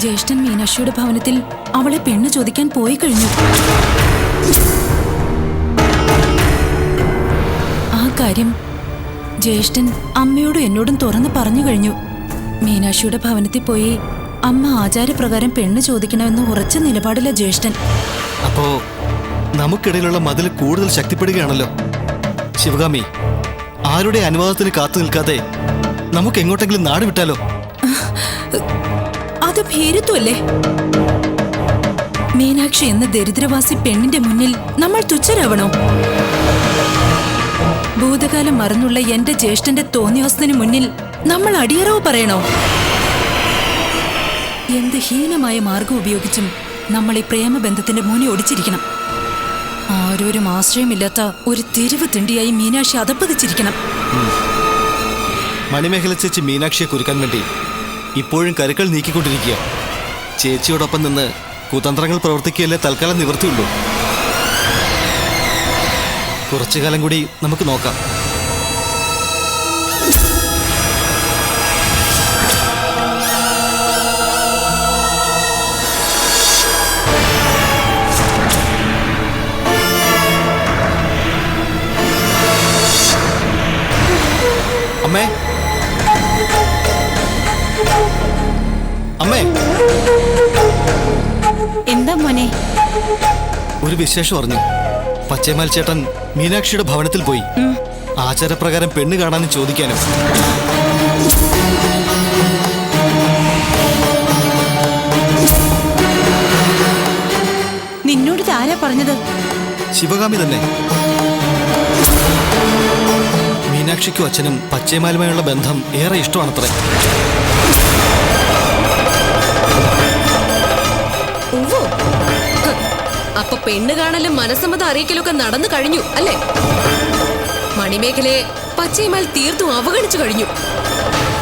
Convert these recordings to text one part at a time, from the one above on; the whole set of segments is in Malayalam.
ജ്യേഷ്ഠൻ മീനാക്ഷിയുടെ ഭവനത്തിൽ അവളെ പെണ്ണ് ചോദിക്കാൻ പോയി കഴിഞ്ഞു. ആ കാര്യം ജ്യേഷ്ഠൻ അമ്മയോടും എന്നോടും തുറന്ന് പറഞ്ഞു കഴിഞ്ഞു. മീനാക്ഷിയുടെ ഭവനത്തിൽ പോയി അമ്മ ആചാരപ്രകാരം പെണ്ണ് ചോദിക്കണമെന്ന് ഉറച്ച നിലപാടില്ല ജ്യേഷ്ഠൻ. അപ്പോ നമുക്കിടയിലുള്ള മതിൽ കൂടുതൽ ശക്തിപ്പെടുകയാണല്ലോ. ശിവകാമി ആരുടെ അനുവാദത്തിന് കാത്തു നിൽക്കാതെ നമുക്ക് എങ്ങോട്ടെങ്കിലും നാട് വിട്ടാലോ? അത് ഭീരുത്വല്ലേ? മീനാക്ഷി എന്ന ദരിദ്രവാസി പെണ്ണിന്റെ മുന്നിൽ നമ്മൾ തുച്ഛരാവണോ? ഭൂതകാലം മറന്നുള്ള എന്റെ ജ്യേഷ്ഠന്റെ തോന്നിയോസത്തിന് മുന്നിൽ നമ്മൾ അടിയറവ് പറയണോ? എന്ത് ഹീനമായ മാർഗം ഉപയോഗിച്ചും നമ്മൾ ഈ പ്രേമബന്ധത്തിന്റെ മുനി ഒടിച്ചിരിക്കണം. ആരോരും ആശ്രയമില്ലാത്ത ഒരു തെരുവ് തിണ്ടിയായി മീനാക്ഷി അതപ്പതിച്ചിരിക്കണം. മണിമേഖല ചേച്ചി മീനാക്ഷിയെ കുരുക്കാൻ വേണ്ടി ഇപ്പോഴും കരുക്കൾ നീക്കിക്കൊണ്ടിരിക്കുക. ചേച്ചിയോടൊപ്പം നിന്ന് കുതന്ത്രങ്ങൾ പ്രവർത്തിക്കുകയല്ലേ തൽക്കാലം നിവൃത്തിയുള്ളൂ. കുറച്ചു കാലം കൂടി നമുക്ക് നോക്കാം. അമ്മേ. എന്താ മോനെ? ഒരു വിശേഷം പറഞ്ഞു പച്ചേമാൽ ചേട്ടൻ മീനാക്ഷിയുടെ ഭവനത്തിൽ പോയി. ആചാരപ്രകാരം പെണ്ണ് കാണാനും ചോദിക്കാനും. നിന്നോട് ആരാ പറഞ്ഞത്? ശിവകാമി തന്നെ. മീനാക്ഷിക്കും അച്ഛനും പച്ചേമാലുമായുള്ള ബന്ധം ഏറെ ഇഷ്ടമാണത്രേ. അപ്പൊ പെണ്ണ് കാണലും മനസ്സമ്മതം അറിയിക്കലൊക്കെ നടന്നു കഴിഞ്ഞു അല്ലേ? മണിമേഖലയെ പച്ചയുമാൽ തീർത്തും അവഗണിച്ചു കഴിഞ്ഞു.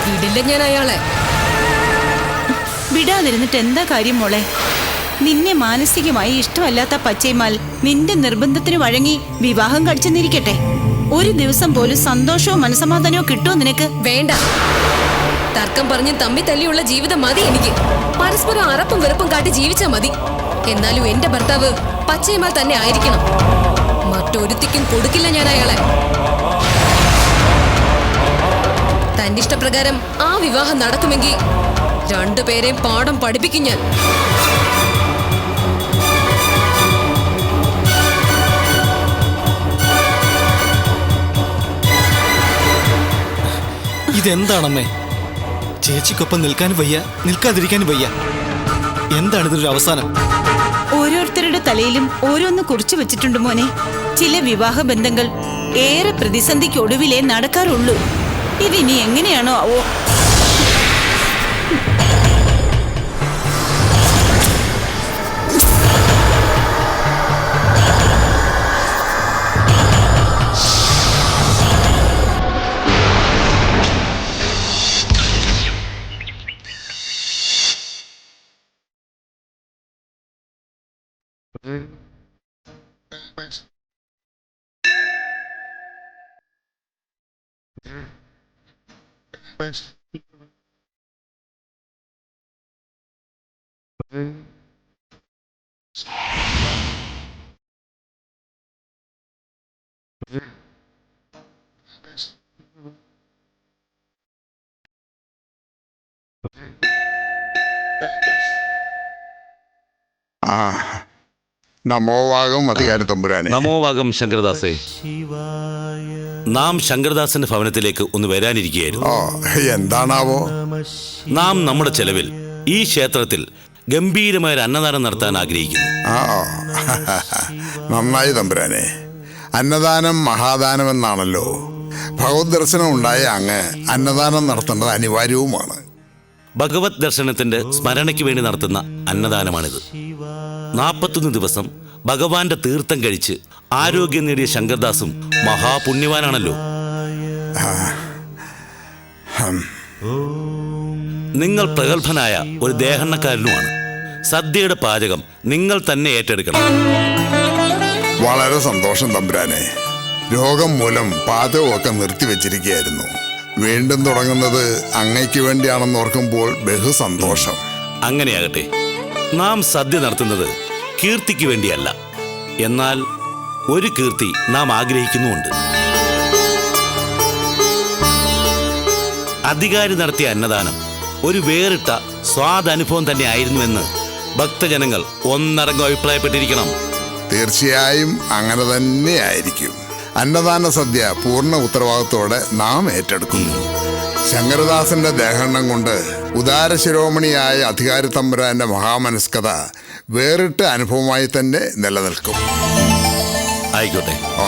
വിടില്ല ഞാൻ അയാളെ. വിടാതിരുന്നിട്ട് എന്താ കാര്യം മോളെ? നിന്നെ മാനസികമായി ഇഷ്ടമല്ലാത്ത പച്ചൈമാൽ നിന്റെ നിർബന്ധത്തിന് വഴങ്ങി വിവാഹം കഴിച്ചെന്നിരിക്കട്ടെ ഒരു ദിവസം പോലും സന്തോഷവും മനസമാധാനവും കിട്ടുമോ നിനക്ക്? വേണ്ട. തർക്കം പറഞ്ഞ് തമ്മി തല്ലിയുള്ള ജീവിതം മതി എനിക്ക്. പരസ്പരം അറപ്പും വെറുപ്പും കാട്ടി ജീവിച്ചാൽ മതി. എന്നാലും എന്റെ ഭർത്താവ് പച്ചയമാൽ തന്നെ ആയിരിക്കണം. മറ്റൊരുത്തിക്കും കൊടുക്കില്ല ഞാൻ അയാളെ. തന്റെ ഇഷ്ടപ്രകാരം ആ വിവാഹം നടക്കുമെങ്കിൽ രണ്ടുപേരെയും പാഠം പഠിപ്പിക്കും ഞാൻ. ഇതെന്താണമ്മേ? ചേച്ചിക്കൊപ്പം നിൽക്കാൻ വയ്യ നിൽക്കാതിരിക്കാനും വയ്യ. എന്താണിതൊരു അവസാനം? ഓരോരുത്തരുടെ തലയിലും ഓരോന്ന് കുറിച്ചു വെച്ചിട്ടുണ്ട് മോനെ. ചില വിവാഹ ബന്ധങ്ങൾ ഏറെ പ്രതിസന്ധിക്ക് ഒടുവിലേ നടക്കാറുള്ളൂ. ഇതിനി എങ്ങനെയാണോ ആവോ? ആ നമോവാകം അധികാര തമ്പുരാനെ. നമോവാകം ശങ്കരദാസേ. നാം ശങ്കരദാസന്റെ ഭവനത്തിലേക്ക് ഒന്ന് വരാനിരിക്കുകയായിരുന്നു. ഓ എന്താണാവോ? നാം നമ്മുടെ ചെലവിൽ ഈ ക്ഷേത്രത്തിൽ ഗംഭീരമായ ഒരു അന്നദാനം നടത്താൻ ആഗ്രഹിക്കുന്നു. ആ ഓ. നന്നായി തമ്പുരാനെ. അന്നദാനം മഹാദാനം എന്നാണല്ലോ ഭഗവത് ദർശനം ഉണ്ടായ അങ്ങ് അന്നദാനം നടത്തേണ്ടത് അനിവാര്യവുമാണ്. ഭഗവത് ദർശനത്തിന്റെ സ്മരണയ്ക്ക് വേണ്ടി നടത്തുന്ന അന്നദാനമാണിത്. നാൽപ്പത്തൊന്ന് ദിവസം ഭഗവാന്റെ തീർത്ഥം കഴിച്ച് ആരോഗ്യം നേടിയ ശങ്കർദാസും മഹാപുണ്യവാനാണല്ലോ. നിങ്ങൾ പ്രഗത്ഭനായ ഒരു ദേഹണ്ണക്കാരനുമാണ്. സദ്യയുടെ പാചകം നിങ്ങൾ തന്നെ ഏറ്റെടുക്കണം. വളരെ സന്തോഷം തമ്പുരാനെ. രോഗം മൂലം പാചകമൊക്കെ നിർത്തിവെച്ചിരിക്കുകയായിരുന്നു. വീണ്ടും തുടങ്ങുന്നത് അങ്ങയ്ക്ക് വേണ്ടിയാണെന്ന് ഓർക്കുമ്പോൾ ബഹു സന്തോഷം. അങ്ങനെയാകട്ടെ നാം സദ്യ നടത്തുന്നത് കീർത്തിക്ക് വേണ്ടിയല്ല. എന്നാൽ ഒരു കീർത്തി നാം ആഗ്രഹിക്കുന്നുമുണ്ട്. അധികാരി നടത്തിയ അന്നദാനം ഒരു വേറിട്ട സ്വാദനുഭവം തന്നെ ആയിരുന്നുവെന്ന് ഭക്തജനങ്ങൾ ഒന്നടങ്കം അഭിപ്രായപ്പെട്ടിരിക്കണം. തീർച്ചയായും അങ്ങനെ തന്നെ ആയിരിക്കും അന്നദാന സദ്യ പൂർണ ഉത്തരവാദിത്തോടെ നാം ഏറ്റെടുക്കുന്നു. ശങ്കരദാസന്റെ ദേഹണ്ണം കൊണ്ട് ഉദാരശിരോമണിയായ അധികാരി തമ്പുരാന്റെ മഹാമനസ്കത വേറിട്ട അനുഭവമായി തന്നെ നിലനിൽക്കും. ആയിക്കോട്ടെ. ഓ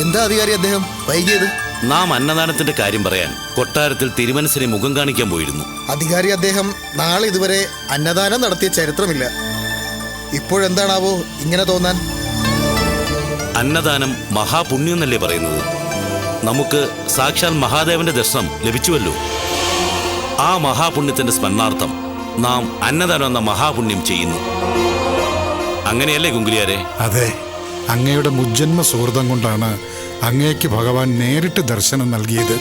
എന്താ അധികാരി അദ്ദേഹം? വൈകിയത്? നാം അന്നദാനത്തിന്റെ കാര്യം പറയാൻ കൊട്ടാരത്തിൽ തിരുമനസിനെ മുഖം കാണിക്കാൻ പോയിരുന്നു. അധികാരി അദ്ദേഹം നാളെ ഇതുവരെ അന്നദാനം നടത്തിയ ചരിത്രമില്ല. ഇപ്പോഴെന്താണാവോ ഇങ്ങനെ തോന്നാൻ? അന്നദാനം മഹാപുണ്യം എന്നല്ലേ പറയുന്നത്? നമുക്ക് സാക്ഷാൽ മഹാദേവന്റെ ദർശനം ലഭിച്ചുവല്ലോ. ആ മഹാപുണ്യത്തിന്റെ സ്മരണാർത്ഥം നാം അന്നദാനം എന്ന മഹാപുണ്യം ചെയ്യുന്നു. അങ്ങനെയല്ലേ കുങ്കുലിയാരെ? അതെ. അങ്ങയുടെ മുജ്ജന്മ സുഹൃതം കൊണ്ടാണ് അങ്ങേക്ക് ഭഗവാൻ നേരിട്ട് ദർശനം നൽകിയത്.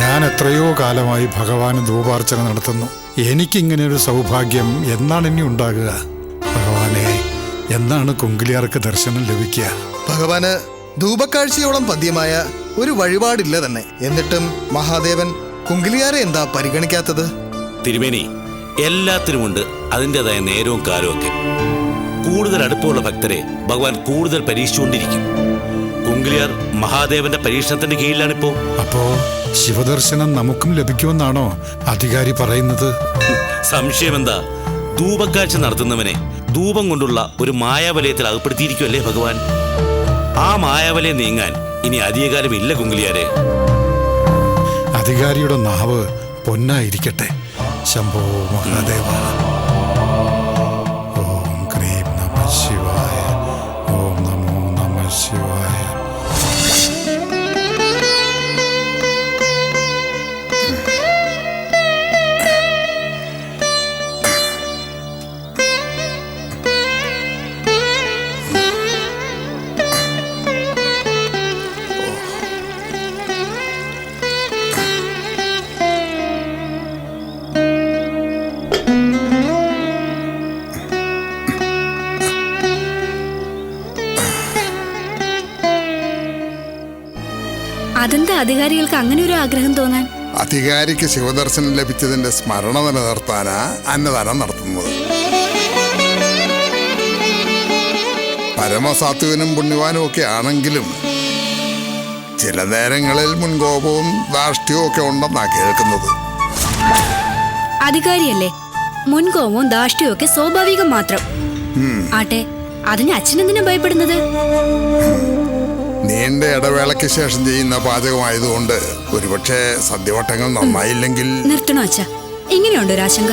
ഞാൻ എത്രയോ കാലമായി ഭഗവാന് ധൂപാർച്ചന നടത്തുന്നു. എനിക്കിങ്ങനെ ഒരു സൗഭാഗ്യം എന്നാണ് ഇനി ഉണ്ടാകുക. ഭഗവാനെ എന്നാണ് കുങ്കിലിയാർക്ക് ദർശനം ലഭിക്കുക. ഭഗവാന് ധൂപക്കാഴ്ചയോളം പദ്യമായ ഒരു വഴിപാടില്ല തന്നെ. എന്നിട്ടും മഹാദേവൻ കുങ്കിലിയാരെ എന്താ പരിഗണിക്കാത്തത്? തിരുമേനി എല്ലാത്തിനുമുണ്ട് അതിന്റെതായ നേരവും കാലവും ഒക്കെ കൂടുതൽ അടുപ്പമുള്ള ഭക്തരെ ഭഗവാൻ കൂടുതൽ പരീക്ഷിച്ചുകൊണ്ടിരിക്കും. കുങ്കിലിയാർ മഹാദേവന്റെ പരീക്ഷണത്തിന്റെ കീഴിലാണിപ്പോ. അപ്പോ ശിവദർശനം നമുക്കും ലഭിക്കുമെന്നാണോ അധികാരി പറയുന്നത്? സംശയമെന്താ? ധൂപക്കാഴ്ച നടത്തുന്നവനെ ധൂപം കൊണ്ടുള്ള ഒരു മായാവലയത്തിൽ അകപ്പെടുത്തിയിരിക്കുമല്ലേ ഭഗവാൻ? ആ മായാവലയം നീങ്ങാൻ ഇനി അധികകാലം ഇല്ല കുങ്കിലിയാരെ. അധികാരിയുടെ നാവ് പൊന്നായിരിക്കട്ടെ. ശംഭോ മഹാദേവ അധികാരികൾക്ക് അങ്ങനെ ഒരു ആഗ്രഹം തോന്നാൻ? അധികാരിക്ക് ശിവദർശനം ലഭിച്ചതിന്റെ സ്മരണ നിലനിർത്താനാ അന്നദാനം നടത്തുന്നത്. പരമസാത്വികനും പുണ്യവാനും ഒക്കെ ആണെങ്കിലും ചില നേരങ്ങളിൽ മുൻകോപവും ധാർഷ്ട്യവും ഒക്കെ ഉണ്ടെന്നാ കേൾക്കുന്നത്. അധികാരിയല്ലേ? മുൻകോപവും ധാർഷ്ട്യവും ഒക്കെ സ്വാഭാവികം മാത്രം. ആട്ടെ അതിന് അച്ഛനെന്തിനാ ഭയപ്പെടുന്നത്? നീണ്ട ഇടവേളയ്ക്ക് ശേഷം ചെയ്യുന്ന പാചകമായതുകൊണ്ട് ഒരുപക്ഷെ സദ്യവട്ടങ്ങൾ നന്നായില്ലെങ്കിൽ നിർത്തണോ അച്ഛ? ഇങ്ങനെയുണ്ട് ഒരു ആശങ്ക?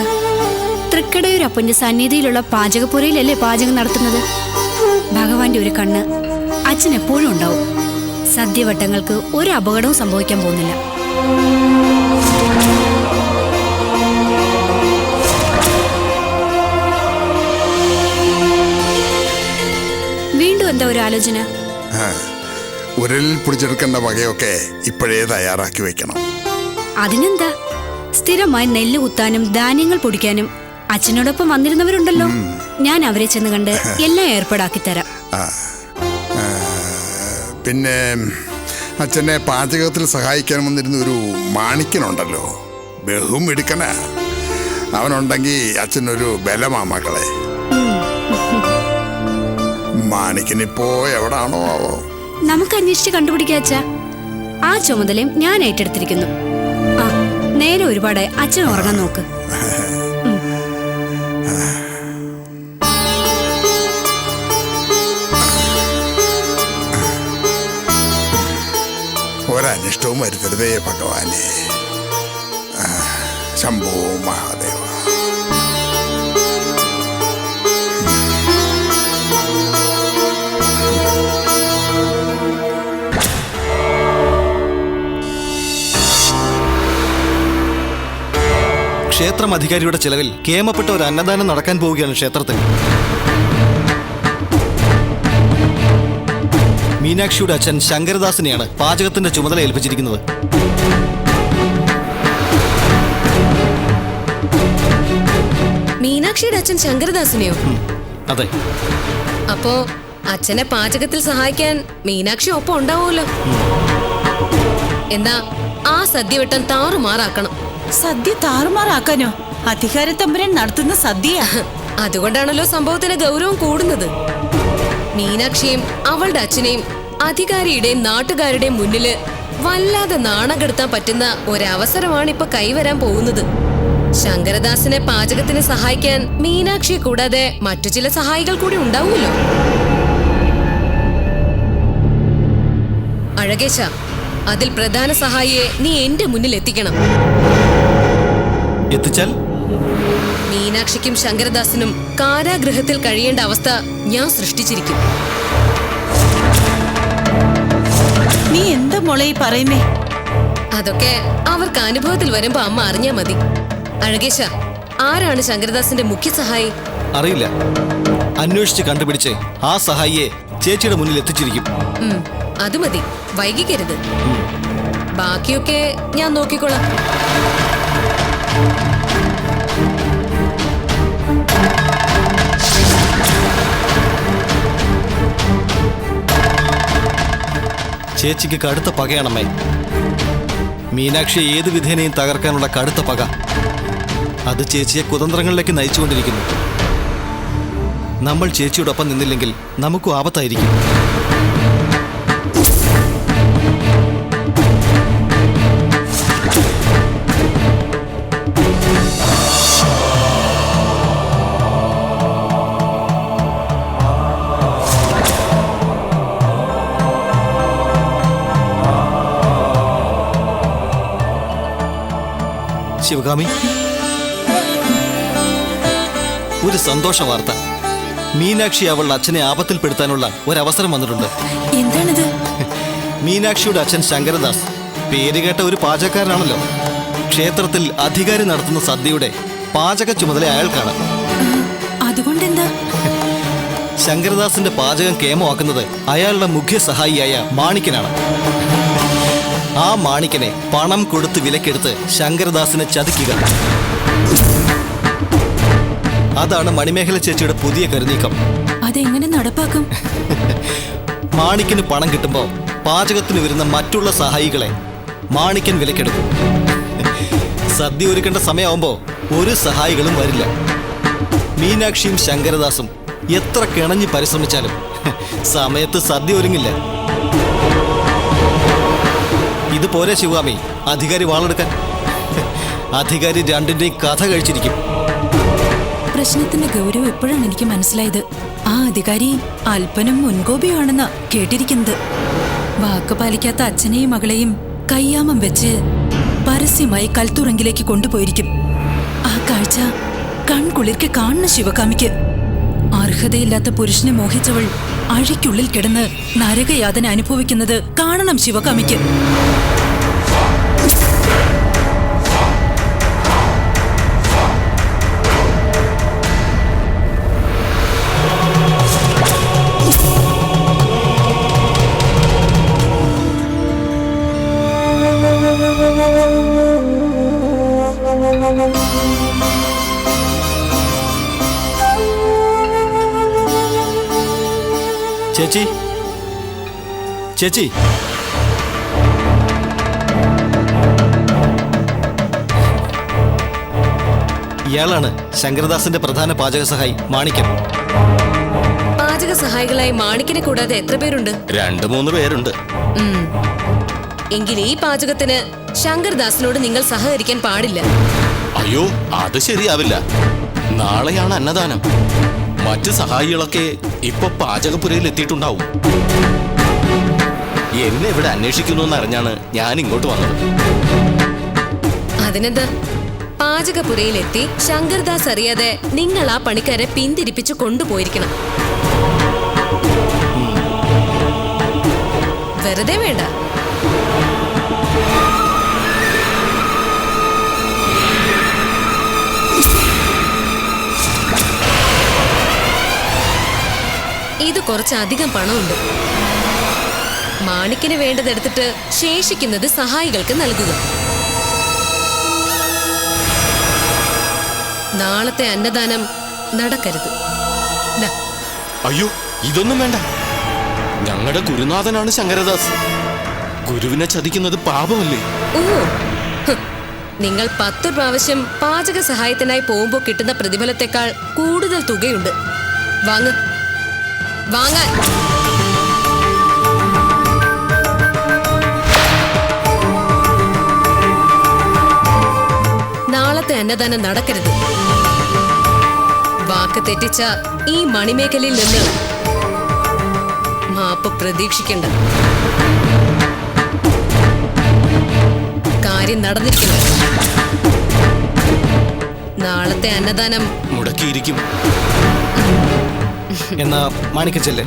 തൃക്കടയൂരപ്പന്റെ സന്നിധിയിലുള്ള പാചകപ്പുരയിലല്ലേ പാചകം നടത്തുന്നത്? ഭഗവാന്റെ ഒരു കണ്ണ് അച്ഛൻ എപ്പോഴും ഉണ്ടാവും. സദ്യവട്ടങ്ങൾക്ക് ഒരു അപകടവും സംഭവിക്കാൻ പോകുന്നില്ല. വീണ്ടും എന്താ ഒരു ആലോചന? ഉരലിൽ പിടിച്ചെടുക്കേണ്ട വകയൊക്കെ ഇപ്പോഴേ തയ്യാറാക്കി വെക്കണം. അതിനെന്താ? സ്ഥിരമായി നെല്ല് കുത്താനും ധാന്യങ്ങൾ പൊടിക്കാനും അച്ഛനോടൊപ്പം വന്നിരുന്നവരുണ്ടല്ലോ. ഞാൻ അവരെ ചെന്ന് കണ്ട് എല്ലാം ഏർപ്പാടാക്കി തരാം. പിന്നെ അച്ഛനെ പാചകത്തിൽ സഹായിക്കാൻ വന്നിരുന്ന ഒരു മാണിക്കനുണ്ടല്ലോ. ബഹും എടുക്കണ അവനുണ്ടെങ്കിൽ അച്ഛനൊരു ബലമാ മക്കളെ മാണിക്കനിപ്പോ എവിടാണോ ആവോ? നമുക്ക് അന്വേഷിച്ച് കണ്ടുപിടിക്കാച്ച ആ ചുമതലയും ഞാൻ ഏറ്റെടുത്തിരിക്കുന്നു. ആ നേരെ ഒരുപാടായി. അച്ഛൻ ഉറങ്ങാൻ നോക്ക്. ഒരനിഷ്ടവും വരുത്തരുതേ ഭഗവാനെ. ശംഭോ മഹാദേവ. ക്ഷേത്രം അധികാരിയുടെ ചെലവിൽ കേമപ്പെട്ട ഒരു അന്നദാനം നടക്കാൻ പോവുകയാണ് ക്ഷേത്രത്തിൽ. മീനാക്ഷിയുടെ അച്ഛൻ ശങ്കരദാസിനെയാണ് പാചകത്തിന്റെ ചുമതല ഏൽപ്പിച്ചിരിക്കുന്നത്. മീനാക്ഷിയുടെ അച്ഛൻ ശങ്കരദാസിനെയോ? അതെ. അപ്പോ അച്ഛനെ പാചകത്തിൽ സഹായിക്കാൻ മീനാക്ഷി ഒപ്പം ഉണ്ടാവുമല്ലോ. എന്താ ആ സദ്യവട്ടം താറുമാറാക്കണം. സദ്യ താറുമാറാക്കാനോ? അധികാരത്തമ്പുരൻ നടത്തുന്ന സദ്യയാ. അതുകൊണ്ടാണല്ലോ സംഭവത്തിന് ഗൗരവം കൂടുന്നത്. മീനാക്ഷിയും അവളുടെ അച്ഛനെയും അധികാരിയുടെയും നാട്ടുകാരുടെയും മുന്നിൽ വല്ലാതെ നാണം കെടുത്താൻ പറ്റുന്ന ഒരവസരമാണ് ഇപ്പൊ കൈവരാൻ പോകുന്നത്. ശങ്കരദാസിനെ പാചകത്തിന് സഹായിക്കാൻ മീനാക്ഷിയെ കൂടാതെ മറ്റു ചില സഹായികൾ കൂടി ഉണ്ടാവുമല്ലോ? അഴകേശ അതിൽ പ്രധാന സഹായിയെ നീ എന്റെ മുന്നിൽ എത്തിക്കണം എത്തിച്ചാൽ? മീനാക്ഷിക്കും ശങ്കരദാസിനും കാരാഗ്രഹത്തിൽ കഴിയേണ്ട അവസ്ഥ ഞാൻ സൃഷ്ടിച്ചിരിക്കും. നീ എന്താ മോളെ ഈ പറയുന്നേ? അതൊക്കെ അവർക്ക് അനുഭവത്തിൽ വരുമ്പോ അമ്മ അറിഞ്ഞാ മതി. അഴകേശ ആരാണ് ശങ്കരദാസിന്റെ മുഖ്യ സഹായി? അറിയില്ല. അന്വേഷിച്ച് കണ്ടുപിടിച്ച് ആ സഹായിയെ ചേച്ചിയുടെ മുന്നിൽ എത്തിച്ചിരിക്കും. അത് മതി. വൈകിക്കരുത്. ബാക്കിയൊക്കെ ഞാൻ നോക്കിക്കോളാം. ചേച്ചിക്ക് കടുത്ത പകയാണമ്മേ. മീനാക്ഷി ഏത് വിധേനയും തകർക്കാനുള്ള കടുത്ത പക. അത് ചേച്ചിയെ കുതന്ത്രങ്ങളിലേക്ക് നയിച്ചുകൊണ്ടിരിക്കുന്നു. നമ്മൾ ചേച്ചിയോടൊപ്പം നിന്നില്ലെങ്കിൽ നമുക്കും ആപത്തായിരിക്കും. ശിവകാമി. ഒരു സന്തോഷ വാർത്ത. മീനാക്ഷി അവളുടെ അച്ഛനെ ആപത്തിൽപ്പെടുത്താനുള്ള ഒരവസരം വന്നിട്ടുണ്ട്. എന്താണിത്? മീനാക്ഷിയുടെ അച്ഛൻ ശങ്കരദാസ്. പേരുകേട്ട ഒരു പാചകക്കാരനാണല്ലോ. ക്ഷേത്രത്തിൽ അധികാരി നടത്തുന്ന സദ്യയുടെ പാചക ചുമതല അയാൾക്കാണ്. അതുകൊണ്ടെന്താ? ശങ്കരദാസിന്റെ പാചകം കേമമാക്കുന്നത് അയാളുടെ മുഖ്യ സഹായിയായ മാണിക്കനാണ്. ആ മാണിക്കനെ പണം കൊടുത്ത് വിലക്കെടുത്ത് ശങ്കരദാസിനെ ചതിക്കുക. അതാണ് മണിമേഖല ചേച്ചിയുടെ പുതിയ കരുനീക്കം. അതെങ്ങനെ നടപ്പാക്കും? മാണിക്കന് പണം കിട്ടുമ്പോൾ പാചകത്തിന് വരുന്ന മറ്റുള്ള സഹായികളെ മാണിക്കൻ വിലക്കെടുക്കും. സദ്യ ഒരുക്കേണ്ട സമയമാകുമ്പോൾ ഒരു സഹായികളും വരില്ല. മീനാക്ഷിയും ശങ്കരദാസും എത്ര കിണഞ്ഞ് പരിശ്രമിച്ചാലും സമയത്ത് സദ്യ ഒരുങ്ങില്ല. പോരെ ശിവാമി. അധികാരി വാളെടുക്കാൻ. അധികാരി രണ്ടിന്റെയും കഥ കഴിച്ചിരിക്കും. പ്രശ്നത്തിന്റെ ഗൗരവം എപ്പോഴാണ് എനിക്ക് മനസ്സിലായത്? ആ അധികാരി അല്പനും മുൻകോപിയാണെന്നാ കേട്ടിരിക്കുന്നത്. വാക്ക് പാലിക്കാത്ത അച്ഛനെയും മകളെയും കയ്യാമം വെച്ച് പരസ്യമായി കൽത്തുറങ്കിലേക്ക് കൊണ്ടുപോയിരിക്കും. ആ കാഴ്ച കൺകുളിർക്ക് കാണുന്ന ശിവകാമിക്ക്. അർഹതയില്ലാത്ത പുരുഷനെ മോഹിച്ചവൾ അഴിക്കുള്ളിൽ കിടന്ന് നരകയാതന അനുഭവിക്കുന്നത് കാണണം ശിവകാമിക്ക്. ചേച്ചി? ചേച്ചി? ഇയാളാണ് ശങ്കരദാസിന്റെ പ്രധാന പാചക സഹായി മാണിക്കൻ പാചക സഹായികളായി മാണിക്കിനെ കൂടാതെ എത്ര പേരുണ്ട്? രണ്ടു മൂന്ന് പേരുണ്ട്. ഉം. എങ്കിൽ ഈ പാചകത്തിന് ശങ്കർദാസിനോട് നിങ്ങൾ സഹകരിക്കാൻ പാടില്ല. അയ്യോ അത് ശരിയാവില്ല. നാളെയാണ് അന്നദാനം. മറ്റ് സഹായികളൊക്കെ ഇപ്പൊ പാചകപ്പുരയിൽ എത്തിയിട്ടുണ്ടാവും എന്നെ ഇവിടെ അന്വേഷിക്കുന്നു എന്നറിഞ്ഞാണ് ഞാൻ ഇങ്ങോട്ട് വന്നത്. അതിനെന്താ? പാചകപ്പുരയിലെത്തി ശങ്കർദാസ് അറിയാതെ നിങ്ങൾ ആ പണിക്കാരെ പിന്തിരിപ്പിച്ച് കൊണ്ടുപോയിരിക്കണം. വെറുതെ വേണ്ട. ഇത് കുറച്ചധികം പണമുണ്ട്. മാണിക്കിന് വേണ്ടതെടുത്തിട്ട് ശേഷിക്കുന്നത് സഹായികൾക്ക് നൽകുക. നാളത്തെ അന്നദാനം നടക്കരുത്. അയ്യോ ഇതൊന്നും വേണ്ട. ഞങ്ങളുടെ ഗുരുനാഥനാണ് ശങ്കരദാസ്. ഗുരുവിനെ ചതിക്കുന്നത് പാപമല്ലേ? ഓ നിങ്ങൾ പത്ത് പ്രാവശ്യം പാചക സഹായത്തിനായി പോകുമ്പോൾ കിട്ടുന്ന പ്രതിഫലത്തെക്കാൾ കൂടുതൽ തുകയുണ്ട്. വാങ്ങ്. വാങ്ങാൻ. നാളത്തെ അന്നദാനം നടക്കരുത്. വാക്ക് തെറ്റിച്ച ഈ മണിമേഖലയിൽ നിന്ന് മാപ്പ് പ്രതീക്ഷിക്കണ്ട. കാര്യം നടന്നിരിക്കുന്നു. നാളത്തെ അന്നദാനം മുടക്കിയിരിക്കും. എന്നാ മാണിക്കച്ചല്ലേ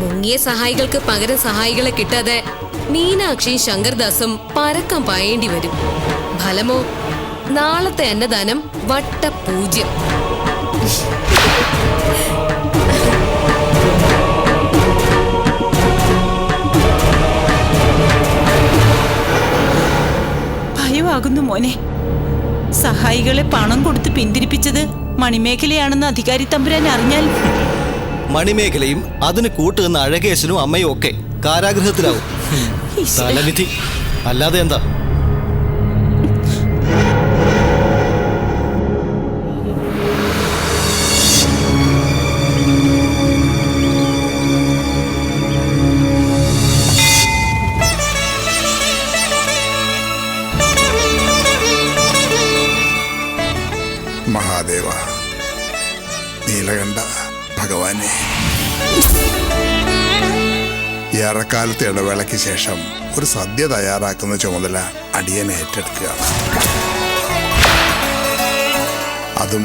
മുങ്ങിയ സഹായികൾക്ക് പകരം സഹായികളെ കിട്ടാതെ മീനാക്ഷിയും ശങ്കർദാസും പരക്കം പായേണ്ടി വരും. ഫലമോ? നാളത്തെ അന്നദാനം വട്ടപൂജ്യം. ഭയമാകുന്നു മോനെ. സഹായികളെ പണം കൊടുത്ത് പിന്തിരിപ്പിച്ചത് മണിമേഖലയാണെന്ന് അധികാരി തമ്പുരാൻ അറിഞ്ഞാൽ. മണിമേഖലയും അതിന് കൂട്ടുന്ന അഴകേശനും അമ്മയും ഒക്കെ കാരാഗ്രഹത്തിലാവും. തലവിധി. അല്ലാതെ എന്താ? ഏറെക്കാലത്തെ ഇടവേളയ്ക്ക് ശേഷം ഒരു സദ്യ തയ്യാറാക്കുന്ന ചുമതല അടിയനെ ഏറ്റെടുക്കുകയാണ് അതും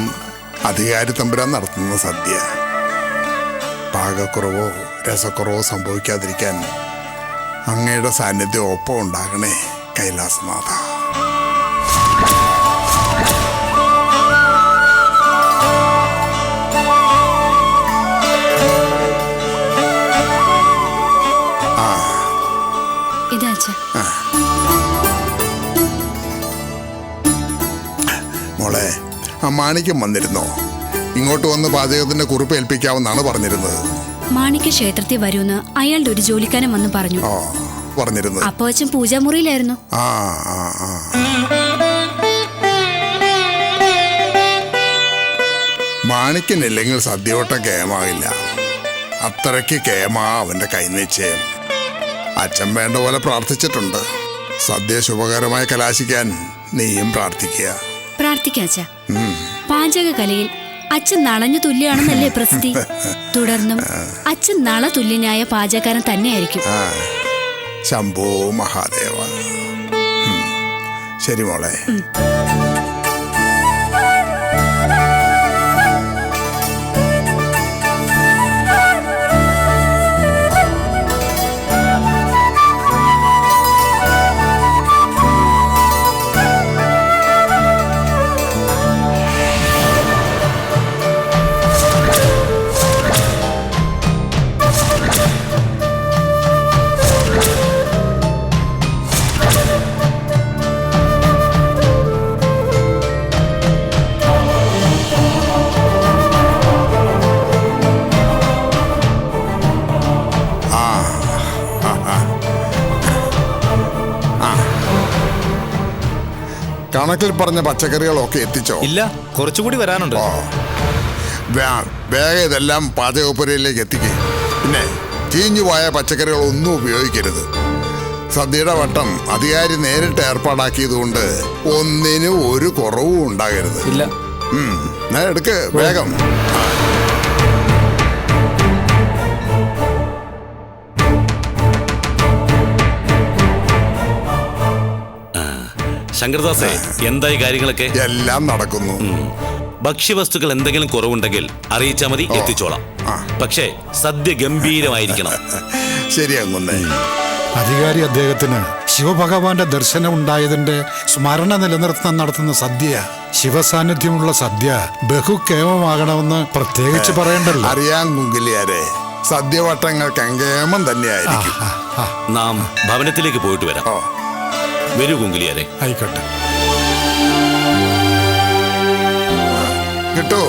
അധികാരി തമ്പുരാൻ നടത്തുന്ന സദ്യ. പാകക്കുറവോ രസക്കുറവോ സംഭവിക്കാതിരിക്കാൻ അങ്ങയുടെ സാന്നിധ്യം ഒപ്പം ഉണ്ടാകണേ കൈലാസനാഥ. മാണിക്യം വന്നിരുന്നു. ഇങ്ങോട്ട് വന്ന് പാചകത്തിന്റെ കുറിപ്പ് ഏൽപ്പിക്കാമെന്നാണ് പറഞ്ഞിരുന്നത്. മാണിക്യ ക്ഷേത്രത്തിൽ വരൂന്ന് അയാളുടെ ഒരു ജോലിക്കാരൻ വന്ന് പറഞ്ഞു. പറഞ്ഞിരുന്നു പറഞ്ഞിരുന്നത്. അപ്പൊ അച്ഛൻ പൂജാമുറിയിലായിരുന്നു. ആ ആ ആ. മാണിക്കനില്ലെങ്കിൽ സദ്യയോട്ടം കേമാകില്ല അത്രയ്ക്ക് കേമാ അവന്റെ കൈനിശ്ചയം അച്ഛൻ വേണ്ട പോലെ പ്രാർത്ഥിച്ചിട്ടുണ്ട്. സദ്യ ശുഭകരമായി കലാശിക്കാൻ നീയും പ്രാർത്ഥിക്കുക. പ്രാർത്ഥിക്കാം അച്ഛാ. പാചക കലയിൽ അച്ഛൻ നളഞ്ഞു തുല്യാണെന്നല്ലേ പ്രസിദ്ധി? തുടർന്നും അച്ഛൻ നള തുല്യനായ പാചകക്കാരൻ തന്നെയായിരിക്കും. ശംഭോ മഹാദേവ. ശരി മോളെ. കണക്കിൽ പറഞ്ഞ പച്ചക്കറികളൊക്കെ എത്തിച്ചോ? ഇല്ല കുറച്ചുകൂടി വരാനുണ്ട്. ഓ വേഗം ഇതെല്ലാം പാചകപ്പുരയിലേക്ക് എത്തിക്കേ. പിന്നെ ചീഞ്ഞു പോയ പച്ചക്കറികൾ ഒന്നും ഉപയോഗിക്കരുത്. സദ്യയുടെ വട്ടം അധികാരി നേരിട്ട് ഏർപ്പാടാക്കിയതുകൊണ്ട് ഒന്നിനും ഒരു കുറവും ഉണ്ടാകരുത്. ഇല്ല. എടുക്ക് വേഗം. ശങ്കർദാസേ എന്തായി കാര്യങ്ങളൊക്കെ? എല്ലാം നടക്കുന്നു. ഭക്ഷ്യവസ്തുക്കൾ എന്തെങ്കിലും കുറവുണ്ടെങ്കിൽ അറിയിച്ചാൽ മതി എത്തിച്ചോളാം. പക്ഷേ സദ്യ ഗംഭീരമായിരിക്കണം. ശരി അങ്ങുന്നേ അധികാരി അദ്ദേഹത്തിന് ശിവഭഗവാന്റെ ദർശനം ഉണ്ടായതിന്റെ സ്മരണ നിലനിർത്താൻ നടത്തുന്ന സദ്യ ശിവസാന്നിധ്യമുള്ള സദ്യ ബഹുക്കേമമാകണമെന്ന് പ്രത്യേകിച്ച് പറയണ്ടല്ലോ. അറിയാൻ കുങ്കിലിയാരെ. സദ്യവട്ടങ്ങൾക്ക് അങ്കേമം തന്നെയായിരിക്കും. നാം ഭവനത്തിലേക്ക് പോയിട്ട് വരാം. വരൂ കുങ്കിലിയാരെ. ആയിക്കോട്ടെ. കിട്ടോ?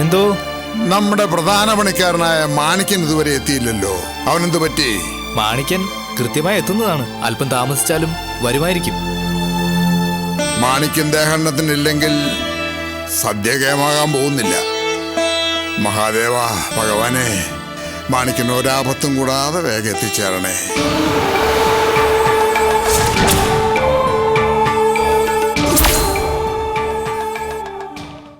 എന്തോ? നമ്മുടെ പ്രധാന പണിക്കാരനായ മാണിക്കൻ ഇതുവരെ എത്തിയില്ലല്ലോ. അവൻ അവനെന്ത് പറ്റി? മാണിക്കൻ കൃത്യമായി എത്തുന്നതാണ്. അല്പം താമസിച്ചാലും വരുമായിരിക്കും. മാണിക്കൻ ദേഹണ്ണത്തിനില്ലെങ്കിൽ സദ്യ കേമാകാൻ പോകുന്നില്ല. മഹാദേവ ഭഗവാനെ മാണിക്കൻ ഒരാപത്തും കൂടാതെ വേഗം എത്തിച്ചേരണേ.